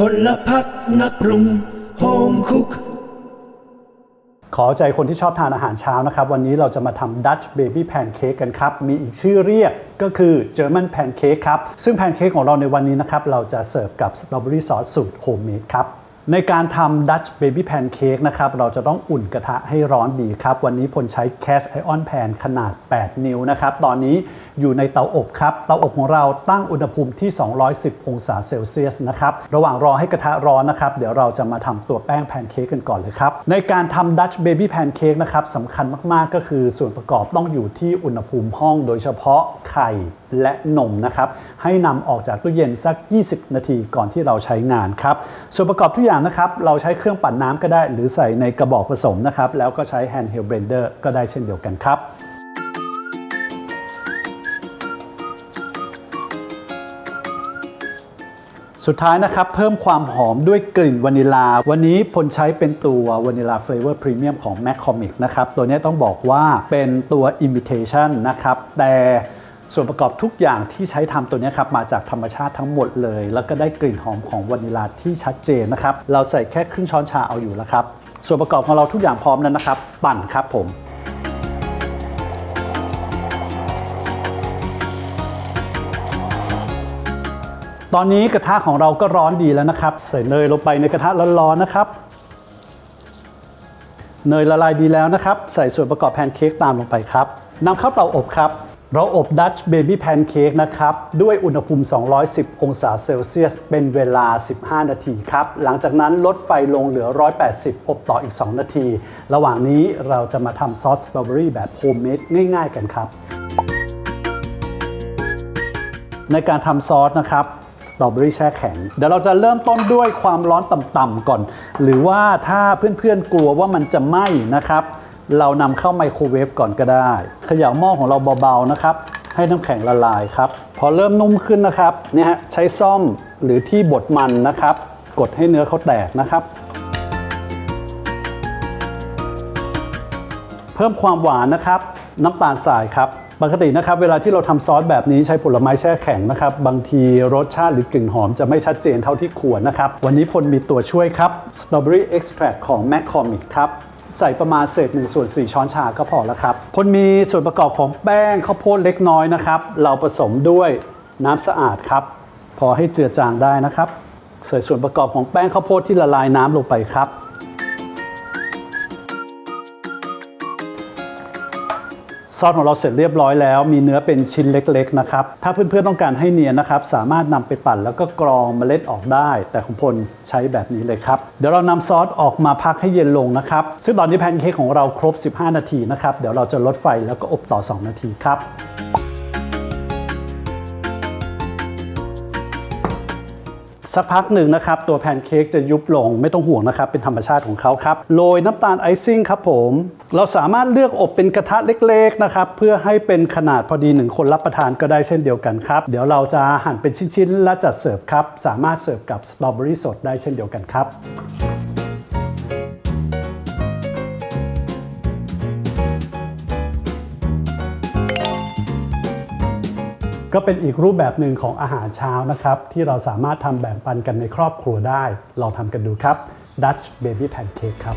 พลพักนักปรุงโฮมคุก ขอใจคนที่ชอบทานอาหารเช้านะครับ วันนี้เราจะมาทำ Dutch Baby Pancake กันครับ มีอีกชื่อเรียกก็คือเจอร์แมนแพนเค้กครับ ซึ่งแพนเค้กของเราในวันนี้นะครับ เราจะเสิร์ฟกับสตรอเบอรี่ซอสสูตรโฮมเมดครับ ในการทำ Dutch Baby Pancake นะครับ เราจะต้องอุ่นกระทะให้ร้อนดีครับ วันนี้พลใช้ Cast Iron Pan ขนาด 8 นิ้วนะครับ ตอนนี้อยู่ในเตาอบครับ เตาอบของเราตั้งอุณหภูมิที่ 210 องศาเซลเซียสนะครับ ระหว่างรอให้กระทะร้อนนะครับ เดี๋ยวเราจะมาทำตัวแป้งแพนเค้กกันก่อนเลยครับ ในการทำ Dutch Baby Pancake นะครับสำคัญมากๆ ก็คือส่วนประกอบต้องอยู่ที่อุณหภูมิห้องโดยเฉพาะไข่และนมนะครับ ให้นำออกจากตู้เย็นสัก 20 นาทีก่อนที่เราใช้งานครับ ส่วนประกอบทุกอย่างนะครับ เราใช้เครื่องปั่นน้ำก็ได้ หรือใส่ในกระบอกผสมนะครับ แล้วก็ใช้ handheld blender ก็ได้เช่นเดียวกันครับสุดท้ายนะครับ เพิ่มความหอมด้วยกลิ่นวานิลา วันนี้พลใช้เป็นตัววานิลาเฟลเวอร์พรีเมียมของ m c c o m i c นะครับ ตัวนี้ต้องบอกว่าเป็นตัว imitation นะครับ แต่ ส่วนประกอบทุกอย่างที่ใช้ทำตัวนี้ครับมาจากธรรมชาติทั้งหมดเลย แล้วก็ได้กลิ่นหอมของวานิลาที่ชัดเจนนะครับ เราใส่แค่ครึ่งช้อนชาเอาอยู่แล้วครับ ส่วนประกอบของเราทุกอย่างพร้อมแล้วนะครับ ปั่นครับผมตอนนี้กระทะของเราก็ร้อนดีแล้วนะครับ ใส่เนยลงไปในกระทะร้อนๆนะครับ เนยละลายดีแล้วนะครับ ใส่ส่วนประกอบแพนเค้กตามลงไปครับนำเข้าเตาอบครับ เราอบ Dutch Baby Pancake นะครับ ด้วยอุณหภูมิ 210 องศาเซลเซียส เป็นเวลา 15 นาทีครับ หลังจากนั้นลดไฟลงเหลือ 180 อบต่ออีก 2 นาที ระหว่างนี้เราจะมาทำซอสสตรอเบอรี่แบบโฮมเมดง่ายๆกันครับ ในการทำซอสนะครับสตรอเบอรี่แช่แข็ง เดี๋ยวเราจะเริ่มต้นด้วยความร้อนต่ำๆก่อน หรือว่าถ้าเพื่อนๆกลัวว่ามันจะไหม้นะครับ เรานำเข้าไมโครเวฟก่อนก็ได้เขย่าหม้อของเราเบาๆนะครับ ให้น้ำแข็งละลายครับ พอเริ่มนุ่มขึ้นนะครับเนี่ยฮะใช้ซ่อมหรือที่บดมันนะครับ กดให้เนื้อเขาแตกนะครับ เพิ่มความหวานนะครับ น้ำตาลทรายครับปกตินะครับเวลาที่เราทำซอสแบบนี้ใช้ผลไม้แช่แข็งนะครับ บางทีรสชาติหรือกลิ่นหอมจะไม่ชัดเจนเท่าที่ควรนะครับ วันนี้พลมีตัวช่วยครับ Strawberry Extract ของ McCormick ครับ ใส่ประมาณเศษ1ส่วน4ช้อนชาก็พอแล้วครับพนมีส่วนประกอบของแป้งข้าวโพดเล็กน้อยนะครับ เราผสมด้วยน้ำสะอาดครับ พอให้เจือจางได้นะครับ ใส่ส่วนประกอบของแป้งข้าวโพดที่ละลายน้ำลงไปครับ ซอสของเราเสร็จเรียบร้อยแล้ว มีเนื้อเป็นชิ้นเล็กๆนะครับ ถ้าเพื่อนๆต้องการให้เนียนนะครับ สามารถนำไปปั่นแล้วก็กรองเมล็ดออกได้ แต่ของพลใช้แบบนี้เลยครับ เดี๋ยวเรานำซอสออกมาพักให้เย็นลงนะครับ ซึ่งตอนนี้แพนเค้กของเราครบ 15 นาทีนะครับ เดี๋ยวเราจะลดไฟแล้วก็อบต่อ 2 นาทีครับ สักพักหนึ่งนะครับ ตัวแพนเค้กจะยุบลงไม่ต้องห่วงนะครับ เป็นธรรมชาติของเขาครับ โรยน้ำตาลไอซิ่งครับผม เราสามารถเลือกอบเป็นกระทะเล็กๆนะครับ เพื่อให้เป็นขนาดพอดีหนึ่งคนรับประทานก็ได้เช่นเดียวกันครับ เดี๋ยวเราจะหั่นเป็นชิ้นๆ และจัดเสิร์ฟครับ สามารถเสิร์ฟกับสตรอเบอรี่สดได้เช่นเดียวกันครับ ก็เป็นอีกรูปแบบหนึ่งของอาหารเช้านะครับ ที่เราสามารถทำแบ่งปันกันในครอบครัวได้ ลองทำกันดูครับ Dutch Baby Pancake ครับ